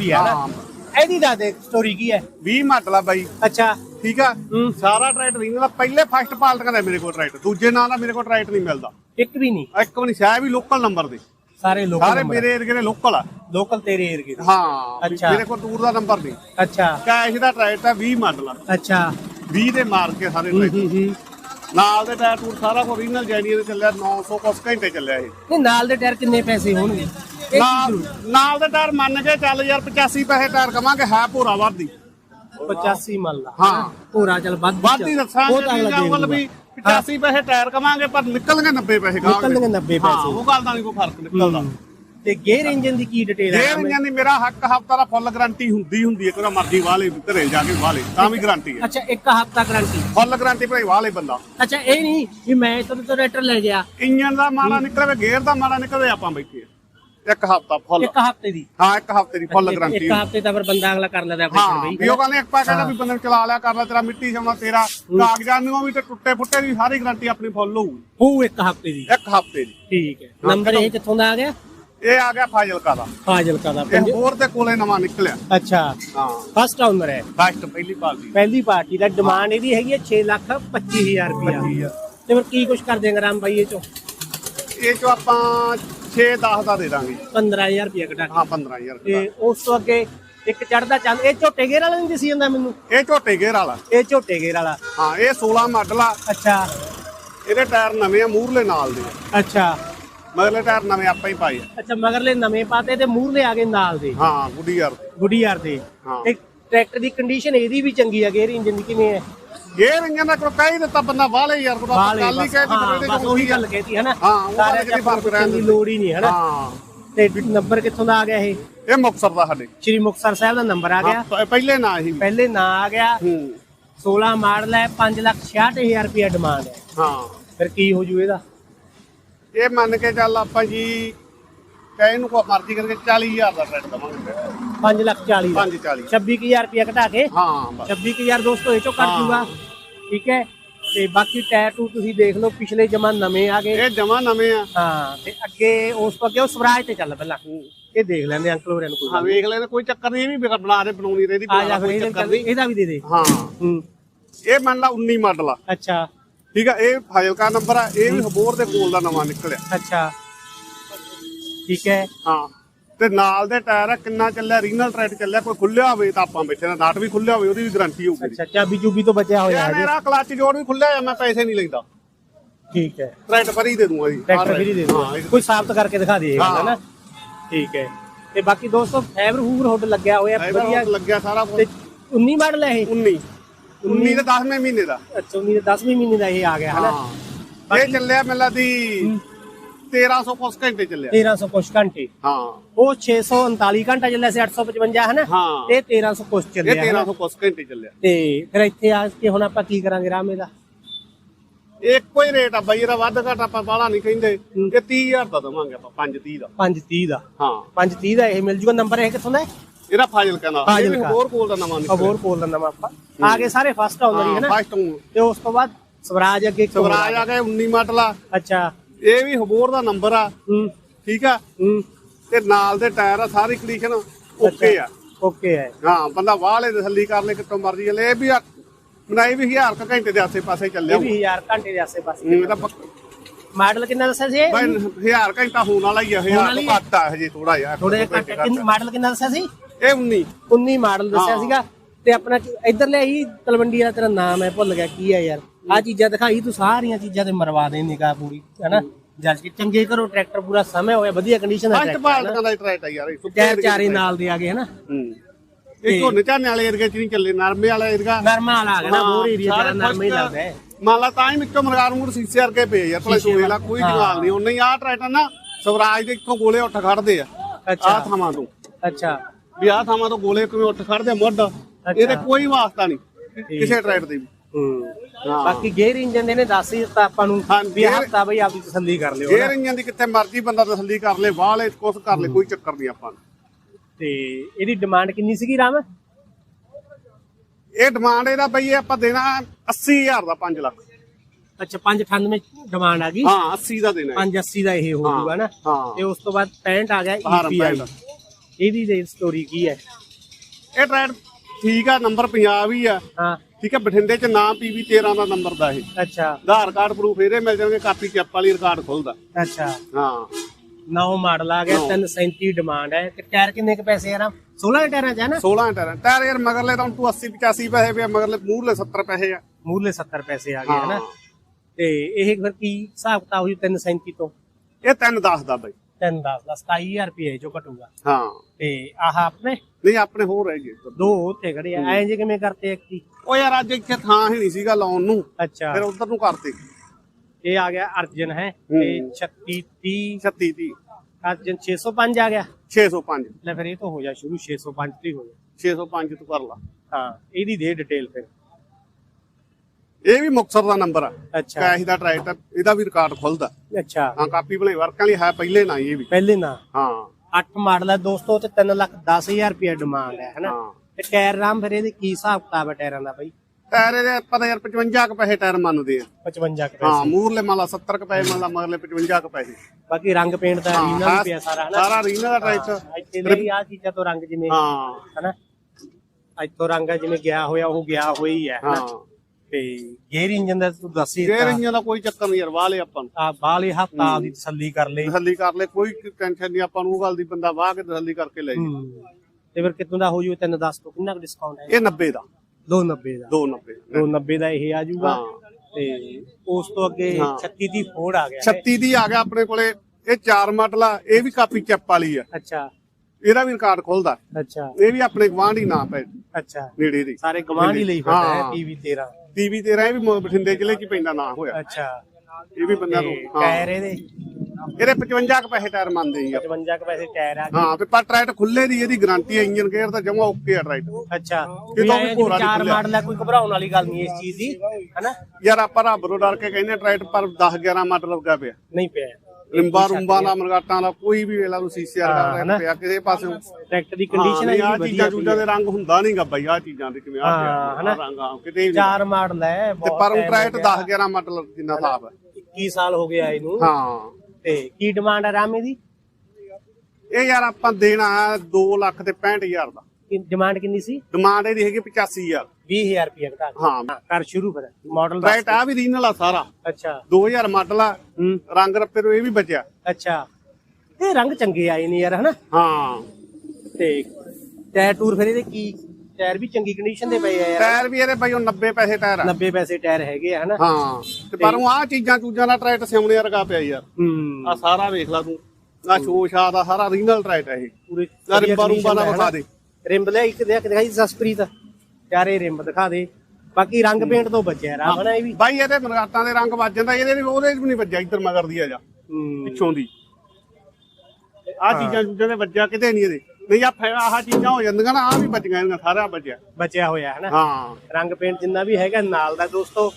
ਵੀ ਹੈ ਨਾ। ਇਹਦੀ ਦੱਸ ਦੇ ਸਟੋਰੀ ਕੀ ਹੈ? 20 ਮਾਡਲ ਆ ਬਾਈ। ਅੱਛਾ। ਠੀਕ ਆ? ਹੂੰ। ਸਾਰਾ ਟਰੈਕਟਰ ਰਿੰਗ ਦਾ ਪਹਿਲੇ ਫਸਟ ਪਾਲਟ ਦਾ ਮੇਰੇ ਕੋਲ ਟਰੈਕਟਰ। ਦੂਜੇ ਨਾਂ ਦਾ ਮੇਰੇ ਕੋਲ ਟਰੈਕਟਰ ਨਹੀਂ ਮਿਲਦਾ। ਇੱਕ ਵੀ ਨਹੀਂ। ਇੱਕ ਵੀ ਨਹੀਂ ਸ਼ਾਇਦ ਵੀ ਲੋਕਲ ਨੰਬਰ ਦੇ। ਸਾਰੇ ਲੋਕ ਸਾਰੇ ਮੇਰੇ ਏਰੀਏ ਦੇ ਲੋਕਲ ਆ। ਲੋਕਲ ਤੇਰੇ ਏਰੀਏ ਦੇ। ਹਾਂ ਵੀ ਅੱਛਾ। ਮੇਰੇ ਕੋਲ ਟੂਰ ਦਾ ਨੰਬਰ ਨਹੀਂ। ਅੱਛਾ। ਕੈਸ਼ ਦਾ ਟਰੈਕਟਰ ਆ 20 ਮਾਡਲ ਆ। ਅੱਛਾ। 20 ਦੇ ਮਾਰ ਕੇ ਸਾਰੇ ਹੂੰ ਟਰੈਕਟਰ। ਹੂੰ ਹੂੰ। ਨਾਲ ਦੇ ਟਾਇਰ ਟੂਰ ਸਾਰਾ ਕੋ ਰੀਜਨਲ ਜੈਨੀਅਰ ਚੱਲਿਆ 900 ਕੁਛ ਘੰਟੇ ਚੱਲਿਆ ਇਹ। ਨਹੀਂ ਨਾਲ ਦੇ ਟਾਇਰ ਕਿੰਨੇ ਪੈਸੇ ਹੋਣਗੇ? ਨਾਲ ਦੇ ਟਾਇਰ ਮੰਨ ਕੇ ਚੱਲ ਯਾਰ 85 ਪੈਸੇ ਟਾਇਰ ਕਵਾਂਗੇ ਹੈ ਭੋਰਾ ਵਰਦੀ 85 ਮੰਨ ਲਾ। ਹਾਂ। ਪੂਰਾ ਚੱਲ ਵੱਧ ਵੱਧ ਦੱਸਾਂਗੇ ਗੱਲ ਵੀ 85 ਪੈਸੇ ਟਾਇਰ ਕਵਾਂਗੇ ਪਰ ਨਿਕਲਣਗੇ 90 ਪੈਸੇ ਗਾਂਗੇ ਨਿਕਲਣਗੇ 90 ਹਾਂ ਪੈਸੇ। ਉਹ ਗੱਲ ਦਾ ਨਹੀਂ ਕੋਈ ਫ਼ਰਕ ਨਿਕਲਦਾ। ਤੇ ਗੇਅਰ ਇੰਜਨ ਦੀ ਕੀ ਡਿਟੇਲ ਹੈ ਇੰਜਨ ਦੀ ਮੇਰਾ ਹੱਕ ਹਫਤਾ ਦਾ ਫੁੱਲ ਗਾਰੰਟੀ ਹੁੰਦੀ ਹੁੰਦੀ ਹੈ ਕੋਈ ਮਰਜ਼ੀ ਵਾਲੇ ਘਰੇ ਜਾ ਕੇ ਵਾਲੇ ਤਾਂ ਵੀ ਗਾਰੰਟੀ ਹੈ। ਅੱਛਾ ਇੱਕ ਹਫਤਾ ਗਾਰੰਟੀ ਫੁੱਲ ਗਾਰੰਟੀ ਭਾਈ ਵਾਲੇ ਬੰਦਾ। ਅੱਛਾ ਇਹ ਨਹੀਂ ਵੀ ਮੈਂ ਤੋਂ ਟਰੈਕਟਰ ਲੈ ਗਿਆ। ਇੰਜਨ ਦਾ ਮਾੜਾ ਨਿਕਲਵੇ ਗੇਅਰ ਦਾ ਮਾੜਾ ਨਿਕਲਵੇ ਆਪਾਂ ਬੈਠੇ ਆ। ਇੱਕ ਹਫਤਾ ਫੁੱਲ ਇੱਕ ਹਫ਼ਤੇ ਦੀ। ਹਾਂ ਇੱਕ ਹਫ਼ਤੇ ਦੀ ਫੁੱਲ ਗਾਰੰਟੀ ਇੱਕ ਹਫ਼ਤੇ ਤਾਂ ਫਿਰ ਬੰਦਾ ਅਗਲਾ ਕਰ ਲੈਂਦਾ ਆਪਰੇਸ਼ਨ ਬਈ ਵੀ ਉਹ ਕਹਿੰਦੇ ਇੱਕ ਪਾ ਕਹਿੰਦਾ ਵੀ ਬੰਦੇ ਨੂੰ ਚਲਾ ਲਿਆ ਕਰ ਲੈ ਤੇਰਾ ਮਿੱਟੀ ਸਾਉਣਾ ਤੇਰਾ ਕਾਗਜ਼ਾਂ ਨੂੰ ਵੀ ਤੇ ਟੁੱਟੇ ਫੁੱਟੇ ਦੀ ਸਾਰੀ ਗਾਰੰਟੀ ਆਪਣੀ ਫੁੱਲ ਹੋਊਗੀ ਉਹ ਇੱਕ ਹਫ਼ਤੇ ਦੀ। ਇੱਕ ਹਫ਼ਤੇ ਦੀ। ਠੀਕ ਹੈ। ਨੰਬਰ ਇਹ ਕਿੱਥੋਂ ਦਾ ਆ ਗਿਆ? ਇਹ ਆ ਗਿਆ ਫਾਜ਼ਿਲਕਾ ਦਾ। ਫਾਜ਼ਿਲਕਾ ਦਾ ਇਹ ਹੋਰ ਦੇ ਕੋਲੇ ਨਵਾਂ ਨਿਕਲਿਆ। ਅੱਛਾ। ਹਾਂ। ਫਸਟ ਆਉਂਦਰ ਹੈ। ਫਸਟ ਪਹਿਲੀ ਪਾਲਦੀ ਪਹਿਲੀ ਪਾਰਟੀ ਦਾ ਡਿਮਾਂਡ ਇਹਦੀ ਹੈਗੀ ਹੈ 6 ਲੱਖ 25000 ਰੁਪਇਆ ਤੇ ਫਿਰ ਕੀ ਕੁਝ ਕਰ ਦੇਗਾ ਰਾਮ ਭਾਈ ਇਹ ਚੋਂ? ਇਹ ਚੋਂ ਆਪਾਂ 6 10 ਦਾ ਦੇ ਦਾਂਗੇ। 15000 ਰੁਪਇਆ ਘਟਾ ਕੇ। ਹਾਂ 15000 ਤੇ ਉਸ ਤੋਂ ਅੱਗੇ ਇੱਕ ਚੜਦਾ ਚੰਦ ਇਹ ਝੋਟੇ ਗੇਰ ਵਾਲਾ ਨਹੀਂ ਦਿਸੀ ਜਾਂਦਾ ਮੈਨੂੰ? ਇਹ ਝੋਟੇ ਗੇਅਰ ਵਾਲਾ। ਇਹ ਝੋਟੇ ਗੇਰ ਵਾਲਾ। ਹਾਂ ਇਹ 16 ਮਾਡਲ। ਆ ਅੱਛਾ। ਇਹਦੇ ਟਾਇਰ ਨਵੇਂ ਆ ਮੂਰਲੇ ਨਾਲ ਦੇ। ਅੱਛਾ। ਮਗਰਲੇ ਟਾਇਰ ਨਵੇਂ ਆਪਾਂ ਹੀ ਪਾਏ ਆ। ਅੱਛਾ ਮਗਰਲੇ ਨਵੇਂ ਪਾਤੇ ਤੇ ਮੂਰਲੇ ਆ ਗਏ ਨਾਲ ਦੇ। ਹਾਂ ਗੁੱਡੀ ਯਾਰ ਗੁੱਡੀ ਯਾਰ ਦੇ। ਹਾਂ। ਤੇ ਟਰੈਕਟਰ ਦੀ ਕੰਡੀਸ਼ਨ ਇਹਦੀ ਵੀ ਚੰਗੀ ਆ ਗੇਅਰ ਇੰਜਨ ਦੀ ਕਿਵੇਂ ਹੈ ਗੇਅਰ ਇੰਜਨ ਦਾ ਕੋਈ ਕਹਿ ਦਿੱਤਾ ਬੰਦਾ ਵਾਲੇ ਯਾਰ ਕੋਈ ਕੱਲ ਹੀ ਕਹਿ ਦਿੱਤਾ ਬਸ ਉਹੀ ਗੱਲ ਕਹਿਤੀ ਹੈ ਨਾ ਹਾਂ, ਸਾਰਿਆਂ ਜਿਹੜੀ ਫ਼ਰਕ ਰਹਿਣ ਦੀ। ਲੋੜ ਹੀ ਨਹੀਂ ਹੈ ਨਾ ਹਾਂ। ਤੇ ਨੰਬਰ ਕਿੱਥੋਂ ਦਾ ਆ ਗਿਆ ਇਹ? ਇਹ ਮੁਕਤਸਰ ਦਾ ਸਾਡੇ। ਸ਼੍ਰੀ ਮੁਕਤਸਰ ਸਾਹਿਬ ਦਾ ਨੰਬਰ ਆ ਗਿਆ। ਪਹਿਲੇ ਨਾ ਹੀ। ਪਹਿਲੇ ਨਾਂ ਆ ਗਿਆ। ਹੂੰ। 16 ਮਾਡਲ ਹੈ 566000 ਰੁਪਇਆ ਡਿਮਾਂਡ ਹੈ। ਹਾਂ। ਫਿਰ ਕੀ ਹੋ ਜੂ ਇਹਦਾ? ਇਹ ਮੰਨ ਕੇ ਚੱਲ ਆਪਾਂ ਜੀ ਕਹੇ ਨੂੰ ਕੋ ਮਰਜ਼ੀ ਕਰਕੇ 40000 ਦਾ ਟਰੈਕਟਰ ਦਵਾਂਗੇ। 5 ਲੱਖ 40 ਦਾ 5 40 26000 ਰੁਪਇਆ ਘਟਾ ਕੇ। ਹਾਂ ਬਸ। 26000 ਦੋਸਤੋ ਇਹ ਚੋਂ ਕੱਟ। ਜੂਗਾ। ਠੀਕ ਹੈ? ਤੇ ਬਾਕੀ ਟਾਇਰ ਟੂ ਤੁਸੀਂ ਦੇਖ ਲਓ ਪਿਛਲੇ ਜਮਾ ਨਵੇਂ ਆ ਗਏ। ਇਹ ਜਮਾ ਨਵੇਂ ਆ। ਹਾਂ ਤੇ ਅੱਗੇ ਉਸ ਤੋਂ ਅੱਗੇ ਉਹ ਸਵਰਾਜ ਤੇ ਚੱਲ ਪਹਿਲਾਂ। ਇਹ ਦੇਖ ਲੈਂਦੇ ਅੰਕਲ ਹੋਰਾਂ ਨੂੰ ਕੋਈ ਹਾਂ ਵੇਖ ਲੈਣਾ ਕੋਈ ਚੱਕਰ ਨਹੀਂ ਇਹ ਵੀ ਬਣਾ ਦੇ ਬਣਾਉਣੀ ਰਹਿੰਦੀ ਆ ਜਾ ਫਿਰ ਕੋਈ ਇਹਦੇ ਚੱਕਰ ਨਹੀਂ। ਇਹਦਾ ਵੀ ਦੇ ਦੇ। ਹਾਂ। ਹੂੰ। ਇਹ ਮੰਨ ਲਾ 19 ਮਾਡਲ ਆ। ਅੱਛਾ। ਠੀਕ ਆ ਇਹ ਫਾਜ਼ਿਲਕਾ ਨੰਬਰ ਆ ਇਹ ਵੀ ਹਬੋਰ ਦੇ ਕੋਲ ਦਾ ਨਵਾਂ ਨਿਕਲਿਆ। ਅੱਛਾ। ਠੀਕ ਹੈ? ਹਾਂ। ਤੇ ਨਾਲ ਦੇ ਟਾਇਰ ਆ ਕਿੰਨਾ ਚੱਲਿਆ? ਰੀਨਲ ਟਰੈਕ ਚੱਲਿਆ ਕੋਈ ਖੁੱਲਿਆ ਹੋਵੇ ਤਾਂ ਆਪਾਂ ਬੈਠੇ ਨਾ ਨਾਟ ਵੀ ਖੁੱਲਿਆ ਹੋਵੇ ਉਹਦੀ ਵੀ ਗਾਰੰਟੀ ਹੋਊਗੀ। ਅੱਛਾ ਚਾਬੀ ਚੂਬੀ ਤੋਂ ਬਚਿਆ ਹੋਇਆ ਹੈ ਮੇਰਾ ਕਲੱਚ ਜੋੜ ਵੀ ਖੁੱਲਿਆ ਆ ਮੈਂ ਪੈਸੇ ਨਹੀਂ ਲੈਂਦਾ। ਠੀਕ ਹੈ। ਟਰੈਕਟ ਫਰੀ ਦੇ ਦੂੰਗਾ ਜੀ। ਟਰੈਕਟਰ ਫਰੀ ਦੇ ਹਾਂ, ਦਿਓ ਕੋਈ ਸਾਬਤ ਕਰਕੇ ਦਿਖਾ ਦੇਗਾ ਹਾਂ। ਨਾ? ਠੀਕ ਹੈ। ਤੇ ਬਾਕੀ ਦੋਸਤੋ ਫਾਈਬਰ ਹੂਵਰ ਹੁੱਡ ਲੱਗਿਆ ਹੋਇਆ ਵਧੀਆ। ਵਧੀਆ ਲੱਗਿਆ ਸਾਰਾ ਤੇ ਕੁਝ 19 ਮਾਡਲ ਹੈ ਇਹ? 19 19 ਦੇ 10ਵੇਂ ਮਹੀਨੇ ਦਾ। ਅੱਛਾ 19 ਦੇ 10ਵੀਂ ਮਹੀਨੇ ਦਾ ਇਹ ਆ ਗਿਆ ਹਨਾ ਹਾਂ। ਇਹ ਚੱਲਿਆ ਮੈਨੂੰ ਦੀ 1300 ਕੁਛ ਘੰਟੇ ਚੱਲਿਆ। 1300 ਕੁਛ ਘੰਟੇ। ਹਾਂ। ਉਹ 639 ਘੰਟਾ ਚੱਲਿਆ ਸੀ 855 ਹੈ ਨਾ? ਹਾਂ। ਤੇ 1300 ਕੁਛ ਇਹ ਚੱਲਿਆ ਹੈ ਨਾ? 1300 ਕੁਛ ਘੰਟੇ ਚੱਲਿਆ। ਤੇ ਫਿਰ ਇੱਥੇ ਆ ਕੇ ਹੁਣ ਆਪਾਂ ਕੀ ਕਰਾਂਗੇ ਰਾਮੇ ਦਾ ਇਹ ਇੱਕੋ ਹੀ ਰੇਟ ਆ ਬਾਈ ਇਹਦਾ ਵੱਧ ਘੱਟ ਆਪਾਂ ਬਾਹਲਾ ਨਹੀਂ ਕਹਿੰਦੇ। ਇਹ 30000 ਦਾ ਦਵਾਂਗੇ ਆਪਾਂ 530 ਦਾ। 530 ਦਾ। ਹਾਂ। 530 ਦਾ ਇਹ ਮਿਲ ਜੂਗਾ ਨੰਬਰ ਇਹ ਕਿੱਥੋਂ ਦਾ ਹੈ? ਇਹਦਾ ਫਾਜ਼ਿਲ ਕਹਿੰਦਾ ਇਹ ਫਾਜ਼ਿਲਕਾ। ਹੋਰ ਕੋਲ ਦਾ ਨਵਾਂ ਨਿਕਲਿਆ ਹੋਰ ਕੋਲ ਦਾ ਨਵਾਂ ਆਪਾਂ। ਆ ਗਏ ਸਾਰੇ ਫਸਟ ਆਉਂਦੇ ਹੀ ਹੈ ਨਾ? ਫਸਟ ਤੇ ਉਸ ਤੋਂ ਬਾਅਦ ਸਵਰਾਜ ਅੱਗੇ ਇੱਕ ਹੋਰ ਆ ਸਵਰਾਜ ਆ ਗਿਆ। 19 ਮਾਡਲ ਆ। ਅੱਛਾ। ਇਹ ਵੀ ਹਬੋਰ ਦਾ ਨੰਬਰ ਆ। ਹੂੰ। ਠੀਕ ਆ? ਹੂੰ। ਤੇ ਨਾਲ ਦੇ ਟਾਇਰ ਆ ਸਾਰੀ ਕੰਡੀਸ਼ਨ ਓਕੇ ਆ। ਓਕੇ ਹੈ ਹਾਂ ਬੰਦਾ ਵਾਲੇ ਤਸੱਲੀ ਕਰ ਲੈ ਕਿਤੋਂ ਮਰਜ਼ੀ ਲੈ। ਇਹ ਵੀ ਆ ਬਣਾਈ ਵੀ 1000 ਕੁ ਘੰਟੇ ਦੇ ਆਸੇ ਪਾਸੇ ਚੱਲਿਆ ਇਹ ਵੀ 1000 ਘੰਟੇ ਦੇ ਆਸੇ ਪਾਸੇ ਹੂੰ, ਇਹਦਾ ਮਾਡਲ ਕਿੰਨਾ ਦੱਸਿਆ ਸੀ ਬਾਈ 1000 ਘੰਟਾ ਹੋਣ ਵਾਲਾ ਹੀ ਆ 1000 ਵਾਲੀ ਤੋਂ ਘੱਟ ਆ ਹਜੇ ਥੋੜਾ ਜਿਹਾ। ਥੋੜੇ ਜਿਹਾ ਘੱਟ ਕਿੰਨਾ ਮਾਡਲ ਕਿੰਨਾ ਦੱਸਿਆ ਸੀ? ਇਹ 19 19 ਮਾਡਲ ਦੱਸਿਆ ਹਾਂ। ਸੀਗਾ। ਤੇ ਆਪਣਾ ਇੱਧਰ ਲੈ ਹੀ ਤਲਵੰਡੀ ਵਾਲਾ ਤੇਰਾ ਨਾਮ ਹੈ ਭੁੱਲ ਗਿਆ ਕੀ ਹੈ ਯਾਰ। ਆ ਚੀਜ਼ਾਂ ਦਿਖਾਈ ਤੂੰ ਸਾਰੀਆਂ ਚੀਜ਼ਾਂ ਤੇ ਮਰਵਾ ਦੇ ਨਿਗਾਹ ਪੂਰੀ ਹੈਨਾ? ਜੱਜ ਕੇ ਚੰਗੇ ਕਰੋ ਟਰੈਕਟਰ ਪੂਰਾ ਸਮੇਂ ਹੋਇਆ ਵਧੀਆ ਕੰਡੀਸ਼ਨ ਦਾ ਫਸਟ ਟਰੈਕਟਰ ਪਾਲਟ ਦਾ ਟਰੈਕਟ ਆ ਯਾਰ ਟਾਇਰ ਚਾਰੇ ਚ ਨਾਲ ਦੇ ਆ ਗਏ ਹਨਾ? ਇਹ ਝੋਨੇ ਝਾਨੇ ਵਾਲੇ ਏਰੀਏ ਚ ਨਹੀਂ ਚੱਲੇ ਨਰਮੇ ਵਾਲਾ ਏਰੀਆ ਨਰਮਾ ਵਾਲਾ ਆ ਗਿਆ ਨਾ ਹੋਰ ਏਰੀਆ ਦਾ ਨਰਮਾ ਹੀ ਲੱਗਦਾ ਹੈ। ਮੰਨ ਲਾ ਤਾਂ ਹੀ ਵਿੱਚੋਂ ਮਰਗਾਰ ਮੂਰ ਸੀਸੇ ਵਰਗੇ ਪਏ ਯਾਰ ਭਲੇ ਸੋਏ ਲਾ ਕੋਈ। ਜਵਾਲ ਨਹੀਂ ਉਹਨੇ ਆਹ ਟਰੈਕਟਰ ਨਾ ਸਵਰਾਜ ਦੇ ਇੱਥੋਂ ਗੋਲੇ ਉੱਠ ਖੜਦੇ ਆ ਅੱਛਾ। ਆਹ ਥਾਵਾਂ ਤੋਂ। ਅੱਛਾ। ਵੀ ਆਹ ਥਾਵਾਂ ਤੋਂ ਗੋਲੇ ਕਿਵੇਂ ਉੱਠ ਖੜਦੇ ਆ ਮੁੱਢ। ਇਹਦੇ ਕੋਈ ਵਾਸਤਾ ਨਹੀਂ ਕਿਸੇ ਟਰੈਕਟਰ ਦੇ ਵੀ। ਹਾਂ। ਬਾਕੀ ਗੇਅਰ ਇੰਜਨ ਦੇ ਨੇ ਦੱਸ ਹੀ ਦਿੱਤਾ ਆਪਾਂ ਨੂੰ ਵੀ ਹਫਤਾ ਬਈ ਆਪਦੀ ਤਸੱਲੀ ਕਰ ਲਿਓ ਗੇਅਰ ਇੰਜਨ ਦੀ ਕਿੱਥੇ ਮਰਜ਼ੀ ਬੰਦਾ ਤਸੱਲੀ ਕਰ ਲੇ ਵਾਲੇ ਕੁਛ ਕਰ ਲੇ ਕੋਈ ਚੱਕਰ ਨਹੀਂ ਆਪਾਂ ਨੂੰ। ਤੇ ਇਹਦੀ ਡਿਮਾਂਡ ਕਿੰਨੀ ਸੀਗੀ ਰਾਮ? ਇਹ ਡਿਮਾਂਡ ਇਹਦਾ ਬਈ ਆਪਾਂ ਦੇਣਾ 80000 ਦਾ 5 ਲੱਖ। ਅੱਛਾ 598 ਡਿਮਾਂਡ ਆ ਗਈ? ਹਾਂ 80 ਦਾ ਦੇਣਾ ਹੈ। 580 ਦਾ ਇਹ ਹੋ ਜੂਗਾ ਨਾ। ਤੇ ਉਸ ਤੋਂ ਬਾਅਦ 65 ਆ ਗਿਆ 65 ਇਹਦੀ ਦੇ ਸਟੋਰੀ ਕੀ ਹੈ? ਇਹ ਟਰੈਕਟਰ ਠੀਕ ਆ ਨੰਬਰ ਪੰਜਾਬ ਹੀ ਆ। ਹਾਂ। ਠੀਕ ਆ ਬਠਿੰਡੇ ਚ ਨਾਂ ਪੀਵੀ 13 ਦਾ ਨੰਬਰ ਦਾ ਇਹ। ਅੱਛਾ। ਆਧਾਰ ਕਾਰਡ ਪ੍ਰੂਫ ਇਹਦੇ ਮਿਲ ਜਾਣਗੇ ਕਾਪੀ ਚੈਪ ਵਾਲੀ ਰਿਕਾਰਡ ਖੁੱਲਦਾ। ਅੱਛਾ। ਹਾਂ। ਨੌ ਮਾਡਲ ਆ ਗਿਆ ਨੌ। 337 ਡਿਮਾਂਡ ਹੈ। ਤੇ ਟਾਇਰ ਕਿੰਨੇ ਕ ਪੈਸੇ ਯਾਰ? 16 ਟਾਇਰਾਂ ਚ ਹੈ ਨਾ? 16 ਟਾਇਰ। ਟਾਇਰ ਯਾਰ ਮਗਰਲੇ ਤਾਂ ਤੂੰ 80 85 ਪੈਸੇ ਪਿਆ ਮਗਰਲੇ ਮੂਹਰਲੇ 70 ਪੈਸੇ ਆ। ਮੂਲੇ 70 ਪੈਸੇ ਆ ਗਏ ਹੈ ਨਾ। ਹਾਂ। ਤੇ ਇਹ ਫਿਰ ਕੀ ਹਿਸਾਬ ਕਿਤਾਬ ਹੋਈ 337 ਤੋਂ? ਇਹ 310 ਦਾ ਬਾਈ। 310 ਦਾ 27000 ਰੁਪਏ ਜੋ ਘਟੂਗਾ। ਹਾਂ। ਤੇ ਆਹ ਆਪਣੇ? ਨਹੀਂ ਆਪਣੇ ਹੋਰ ਰਹਿ ਗਏ ਦੋ ਉੱਥੇ ਖੜੇ ਆ। ਐਂ ਜੇ ਕਿਵੇਂ ਕਰਤੇ ਇੱਕ ਕੀ ਉਹ ਯਾਰ ਅੱਜ ਇੱਥੇ ਥਾਂ ਹੀ ਨਹੀਂ ਸੀਗਾ ਲਾਉਣ ਨੂੰ। ਅੱਛਾ। ਫਿਰ ਉਧਰ ਨੂੰ ਕਰਤੇ। ਇਹ ਆ ਗਿਆ ਅਰਜਨ ਹੈ? ਹੂੰ। ਤੇ 36 30 36 30 ਅਰਜਨ 605 ਆ ਗਿਆ। 605 ਲੈ ਫਿਰ ਇਹ ਤੋਂ ਹੋ ਜਾ ਸ਼ੁਰੂ 605 ਤੇ ਹੀ ਹੋ ਜਾ। 605 ਤੂੰ ਕਰ ਲਾ। ਹਾਂ ਇਹਦੀ ਦੇ ਡਿਟੇਲ ਫਿਰ। ਇਹ ਵੀ ਮੁਕਤਸਰ ਦਾ ਨੰਬਰ ਆ। ਅੱਛਾ। ਕੈਸ਼ ਦਾ ਟਰੈਕਟਰ ਇਹਦਾ ਵੀ ਰਿਕਾਰਡ ਖੁੱਲਦਾ। ਅੱਛਾ। ਹਾਂ ਕਾਪੀ ਬਣੇ ਵਰਕਾਂ ਲਈ ਹੈ ਪਹਿਲੇ ਨਾ ਇਹ ਵੀ। ਪਹਿਲੇ ਨਾ। ਹਾਂ। 8 ਮਾਡਲ ਹੈ ਦੋਸਤੋ ਤੇ 3 ਲੱਖ 10000 ਰੁਪਏ ਡਿਮਾਂਡ ਹੈ ਹਨਾ? ਹਾਂ। ਤੇ ਟਾਇਰ ਰਾਮ ਫਿਰ ਇਹਦੇ ਕੀ ਹਿਸਾਬ ਕਿਤਾਬ ਹੈ ਟਾਇਰਾਂ ਦਾ ਬਾਈ? ਟਾਇਰ ਇਹਦੇ ਪਤਾ ਯਾਰ 55 ਕ ਪੈਸੇ ਟਾਇਰ ਮੰਨਦੇ ਆ। 55 ਕੁ ਹਾਂ ਪੈਸੇ। ਮੂਰਲੇ ਮੰਨ ਲਾ 70 ਕ ਪੈਸੇ ਮੰਨ ਲਾ ਮਗਰਲੇ 55 ਕ ਪੈਸੇ। ਬਾਕੀ ਰੰਗ ਪੇਂਟ ਦਾ ਹਾਂ, ਰੀਨਾ ਹਾਂ, ਵੀ ਪਿਆ ਸਾਰਾ ਹਨਾ? ਸਾਰਾ ਰੀਨਾ ਦਾ ਹਾਂ, ਟਰੈਕਟਰ ਇੱਥੇ ਦੇ ਆ ਚੀਜ਼ਾਂ ਤੋਂ ਰੰਗ ਜਿਵੇਂ ਹਾਂ। ਹਨਾ? ਇੱਥੋਂ ਰੰਗ ਆ ਜਿਵੇਂ ਗਿਆ ਹੋਇਆ ਉਹ ਗਿਆ ਹੋਇਆ ਹੀ ਹੈ ਹਨਾ? ਹਾਂ। ਤੇ ਗੇਅਰ ਇੰਜਨ ਦਾ ਤੂੰ ਦੱਸੀ ਗੇਰ ਇੰਜਨ ਦਾ ਕੋਈ ਚੱਕਰ ਨਹੀਂ ਯਾਰ ਵਾਲੇ ਆਪਾਂ ਨੂੰ। ਆ ਬਾਲੇ ਹਫਤਾ ਦੀ ਤਸੱਲੀ ਕਰ ਲਈ। ਤਸੱਲੀ ਕਰ ਲੈ ਕੋਈ ਟੈਨਸ਼ਨ ਨਹੀਂ ਆਪਾਂ ਨੂੰ ਉਹ ਗੱਲ ਦੀ ਬੰਦਾ ਵਾਹ ਕੇ ਤਸੱਲੀ ਕਰਕੇ ਲੈ ਜੀ। ਤੇ ਫਿਰ ਕਿਤੋਂ ਦਾ ਹੋ ਜੂ ਤੈਨੂੰ ਦੱਸ ਤੋਂ ਕਿੰਨਾ ਕੁ ਡਿਸਕਾਊਂਟ ਹੈ? ਇਹ 90 ਦਾ। 290 ਦਾ। 290 290 ਦਾ। ਇਹ ਆ ਜੂਗਾ। ਤੇ ਉਸ ਤੋਂ ਅੱਗੇ ਹਾਂ। 36 ਦੀ ਫੋੜ ਆ ਗਿਆ। ਹੈ। 36 ਦੀ ਆ ਗਿਆ ਆਪਣੇ ਕੋਲੇ। ਇਹ ਚਾਰ ਮਾਡਲ ਆ ਇਹ ਵੀ ਕਾਪੀ ਚੈਪ ਵਾਲੀ ਆ। ਅੱਛਾ। ਇਹਦਾ ਵੀ ਰਿਕਾਰਡ ਖੁੱਲਦਾ। ਅੱਛਾ। ਇਹ ਵੀ ਆਪਣੇ ਗਵਾਂਢ ਹੀ। ਨਾ ਪਏ ਅੱਛਾ। ਨੇੜੇ ਦੀ। ਸਾਰੇ ਗਵਾਂਢ ਹੀ ਲਈ ਫਿਰਦਾ ਹੈ ਹਾਂ। ਪੀਵੀ 13 ਟੀਵੀ ਤੇ ਰਹਿ ਵੀ ਮ- ਬਠਿੰਡੇ ਜ਼ਿਲ੍ਹੇ ਚ ਹੀ ਪੈਂਦਾ ਨਾ ਹੋਇਆ। ਅੱਛਾ। ਇਹ ਵੀ ਬੰਦਾ ਨੂੰ ਤੇ ਹਾਂ ਟਾਇਰ ਇਹਦੇ? ਇਹਦੇ 55 ਕ ਪੈਸੇ ਟਾਇਰ ਮੰਨਦੇ ਜੀ। ਆਪਾਂ। 55 ਕੁ ਪੈਸੇ ਟਾਇਰ ਆ ਗਏ। ਹਾਂ ਤੇ ਪਰ ਟਰੈਕਟ ਖੁੱਲੇ ਦੀ ਇਹਦੀ ਗਾਰੰਟੀ ਹੈ ਇੰਜਨ ਗੇਅਰ ਦਾ ਜਮਾ ਓਕੇ ਆ ਟਰੈਕਟ ਅੱਛਾ। ਇਹ ਵੀ ਤਾਂ ਕੋਈ ਘੋੜਾ ਨਹੀਂ ਚਾਰ। ਮਾਡਲ ਹੈ ਕੋਈ ਘਬਰਾਉਣ ਵਾਲੀ ਗੱਲ ਨਹੀਂ ਇਸ ਚੀਜ਼ ਦੀ ਹਨਾ? ਯਾਰ ਆਪਾਂ ਰੱਬ ਨੂੰ ਡਰ ਕੇ ਕਹਿੰਦੇ ਟਰੈਕਟ ਪਰ 10 11 ਮਾਡਲ ਲੱਗਾ ਪਿਆ। ਨਹੀਂ ਪਿਆ। ਰਿੰਬਾ ਰੁੰਬਾ ਦਾ ਮਰਗਾਟਾਂ ਦਾ ਕੋਈ ਵੀ ਵੇਲਾ ਨੂੰ ਸੀਸੀ ਹਾਂ, ਵਰਗਾ। ਟਰੈਕਟ ਪਿਆ ਕਿਸੇ ਪਾਸੇ ਟਰੈਕਟਰ ਦੀ ਕੰਡੀਸ਼ਨ ਹੈ ਆ ਜੀ ਚੀਜ਼ਾਂ ਵਧੀਆ ਚੂਜ਼ਾਂ ਦੇ ਰੰਗ ਹੁੰਦਾ ਨਹੀਂਗਾ ਬਾਈ ਆ ਚੀਜ਼ਾਂ ਦੇ ਕਿਵੇਂ ਆ ਹਾਂ, ਹਨਾ। ਰੰਗ ਆ ਕਿਤੇ ਵੀ। ਚਾਰ ਮਾਡਲ ਹੈ ਤੇ ਬਹੁਤ ਪਰ ਹੋ ਟਰੈਕਟ ਗਿਆ। 10 11 ਮਾਡਲ ਜਿੰਨਾ ਹਿਸਾਬ ਹੈ 21 ਸਾਲ ਹੋ ਗਿਆ ਇਹਨੂੰ ਹਾਂ ਤੇ ਕੀ ਡਿਮਾਂਡ ਹੈ ਰਾਮੇ ਦੀ ਇਹ ਯਾਰ ਆਪਾਂ ਦੇਣਾ 2 ਲੱਖ ਤੇ 65000 ਦਾ ਡਿਮਾਂਡ ਕਿੰਨੀ ਸੀ? ਡਿਮਾਂਡ ਇਹਦੀ ਹੈਗੀ 85000 20000 ਰੁਪਏ ਘਟਾ। ਹਾਂ। ਕਰ ਸ਼ੁਰੂ ਫਿਰ ਮਾਡਲ ਦਾ ਟਰੈਕਟ ਆ ਵੀ ਰੀਨਲ ਆ ਸਾਰਾ। ਅੱਛਾ। 2000 ਮਾਡਲ ਆ ਹੂੰ। ਰੰਗ ਰੱਪੇ ਨੂੰ ਇਹ ਵੀ ਬਚਿਆ। ਅੱਛਾ। ਇਹ ਰੰਗ ਚੰਗੇ ਆਏ ਨੇ ਯਾਰ ਹਨਾ? ਹਾਂ। ਤੇ ਟਾਇਰ ਟੂਰ ਫਿਰ ਇਹਦੇ ਕੀ ਟਾਇਰ ਵੀ ਚੰਗੀ ਕੰਡੀਸ਼ਨ ਦੇ ਪਏ ਆ ਯਾਰ। ਟਾਇਰ ਵੀ ਇਹਦੇ ਬਾਈ ਉਹ 90 ਪੈਸੇ ਟਾਇਰ ਆ। 90 ਪੈਸੇ ਟਾਇਰ ਹੈਗੇ ਆ ਹਨਾ? ਹਾਂ। ਤੇ ਪਰ ਉਹ ਆ ਚੀਜ਼ਾਂ ਚੂਜ਼ਾਂ ਦਾ ਟਰੈਕਟ ਸਿਉਣੇ ਵਰਗਾ ਪਿਆ ਯਾਰ। ਹੂੰ। ਆ ਸਾਰਾ ਵੇਖ ਲਾ ਤੂੰ। ਆ ਸ਼ੋਸ਼ਾ ਦਾ ਸਾਰਾ ਰੀਨਲ ਟਰੈਕਟ ਹੈ ਇਹ। ਪੂਰੇ ਆ ਰਿੰਬਾ ਰੂੰਬਾ ਨਾ ਵਿਖਾ ਦੇ। ਰਿੰਬ ਲੈ ਇੱਕ ਦੇਖ ਦਿਖਾਈ ਜਸਪ੍ਰੀਤ ਚਾਰੇ ਰਿੰਬ ਦਿਖਾ ਦੇ। ਬਾਕੀ ਰੰਗ ਪੇਂਟ ਤੋਂ ਬਚਿਆ ਹਨਾ ਇਹ ਵੀ। ਬਾਈ ਇਹਦੇ ਮਰਗਾਟਾਂ ਦੇ ਰੰਗ ਵੱਜ ਜਾਂਦਾ ਇਹਦੇ ਵੀ ਉਹਦੇ ਵੀ ਨਹੀਂ ਵੱਜਿਆ ਇੱਧਰ ਮਗਰ ਦੀ ਆ ਜਾ। ਹੂੰ। ਪਿੱਛੋਂ ਦੀ। ਆ ਚੀਜ਼ਾਂ ਚੂਜ਼ਾਂ ਦੇ ਵੱਜਿਆ ਕਿਤੇ ਨਹੀਂ ਇਹਦੇ। ਨਹੀਂ ਆ ਫੇ ਆਹ ਚੀਜ਼ਾਂ ਹੋ ਜਾਂਦੀਆਂ ਨਾ ਆ ਵੀ ਬਚੀਆਂ ਇਹਨਾਂ ਸਾਰਾ ਬਚਿਆ ਬਚਿਆ ਹੋਇਆ ਹੈ ਨਾ ਹਾਂ। ਰੰਗ ਪੇਂਟ ਜਿੰਨਾ ਵੀ ਹੈਗਾ ਨਾਲ ਦਾ ਦੋਸਤੋ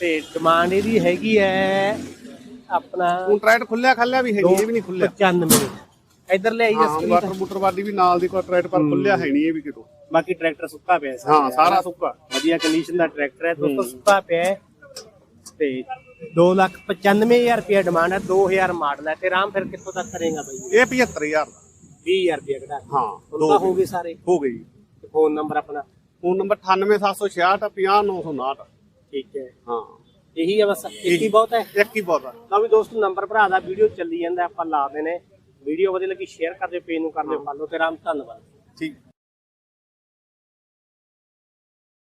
ਤੇ ਡਿਮਾਂਡ ਇਹਦੀ ਹੈਗੀ ਹੈ ਆਪਣਾ ਹੁਣ ਟਰੈਕਟ ਖੁੱਲਿਆ ਖੱਲਿਆ ਵੀ ਹੈ ਨਹੀਂ ਇਹ ਵੀ ਨਹੀਂ ਖੁੱਲਿਆ। 95 ਇੱਧਰ ਲੈ ਆਈ ਹਾਂ ਜਸਪ੍ਰੀਤ ਵਾਟਰ ਬੂਟਰ ਵਾਦੀ ਵੀ ਨਾਲ ਦੀ ਕੋਈ ਪਰ ਖੁੱਲਿਆ ਹੈ ਨਹੀਂ ਇਹ ਵੀ ਕਿਤੋਂ। ਬਾਕੀ ਟਰੈਕਟਰ ਸੁੱਕਾ ਪਿਆ ਹੈ ਹਾਂ ਸਾਰਾ ਸੁੱਕਾ। ਵਧੀਆ ਕੰਡੀਸ਼ਨ ਦਾ ਟਰੈਕਟਰ ਹੈ ਦੋਸਤੋ ਸੁੱਕਾ ਪਿਆ ਹੈ। ਤੇ 295000 ਰੁਪਏ ਡਿਮਾਂਡ ਹੈ 2000 ਮਾਡਲ ਹੈ ਤੇ ਰਾਮ ਫਿਰ ਕਿੱਥੋਂ ਤੱਕ ਕਰੇਗਾ ਬਾਈ? ਇਹ 75000 ਦਾ। 20000 ਰੁਪਏ ਘਟਾ ਹਾਂ ਦੋ ਤਾਂ ਹੋ ਗਏ। ਸਾਰੇ। ਹੋ ਗਈ ਫੋਨ ਨੰਬਰ ਆਪਣਾ? ਫੋਨ ਨੰਬਰ 98766 50959 ਠੀਕ ਹੈ। ਹਾਂ। ਇਹੀ ਹੈ ਬਸ ਇੱਕ ਹੀ ਬਹੁਤ ਹੈ। ਇੱਕ ਹੀ ਬਹੁਤ ਆ। ਤਾਂ ਵੀ ਦੋਸਤੋ ਨੰਬਰ ਭਰਾ ਦਾ ਵੀਡੀਓ ਚੱਲੀ ਜਾਂਦਾ ਆਪਾਂ ਲਾ ਦੇਣੇ। ਵੀਡੀਓ ਵਧੀਆ ਲੱਗੀ ਸ਼ੇਅਰ ਕਰ ਦਿਓ ਪੇਜ ਨੂੰ ਕਰ ਦਿਓ ਫਾਲੋ ਤੇ ਰਾਮ ਧੰਨਵਾਦ। ਠੀਕ।